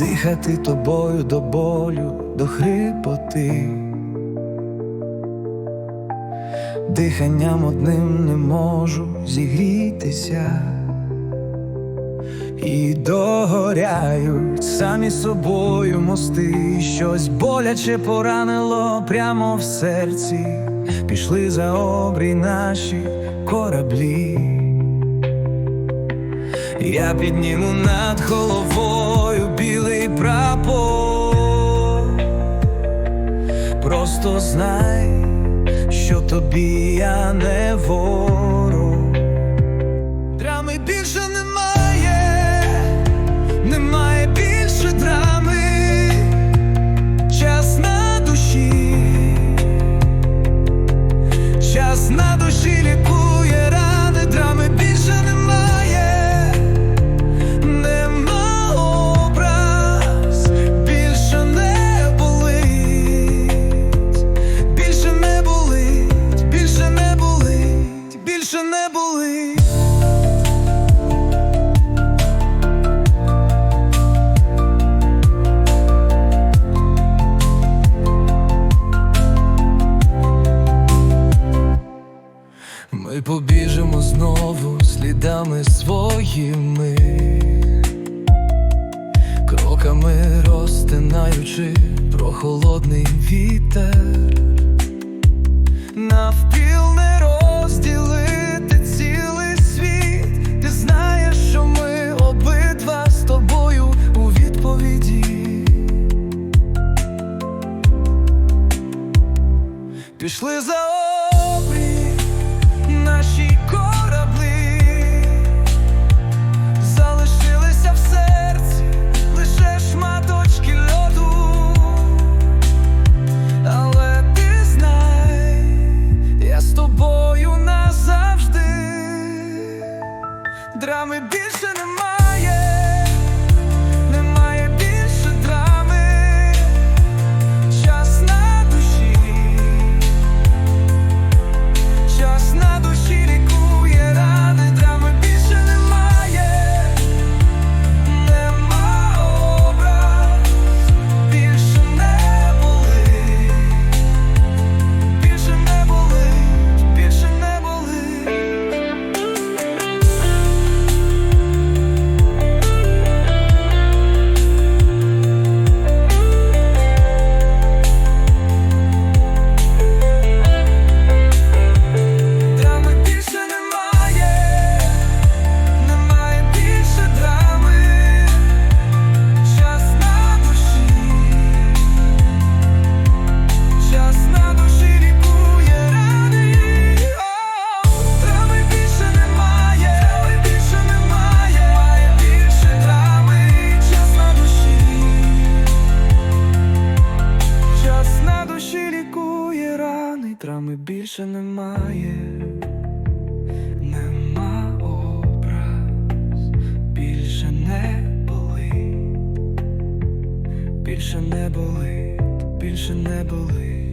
дихати тобою до болю, до хрипоти. Диханням одним не можу зігрітися. І догоряють самі собою мости, щось боляче поранило прямо в серці, пішли за обрій наші кораблі. Я підніму над головою Просто знай, що тобі я не ворог. Драми більше немає, немає більше драми, час на душі, час на душі лікує Ми побіжимо знову слідами своїми, кроками розтинаючи прохолодний вітер, навпіл не розділити цілий світ. Ти знаєш, що ми обидва з тобою у відповіді. Пішли за драми більше немає, більше немає. Нема образ, більше не болить, більше не болить, більше не болить.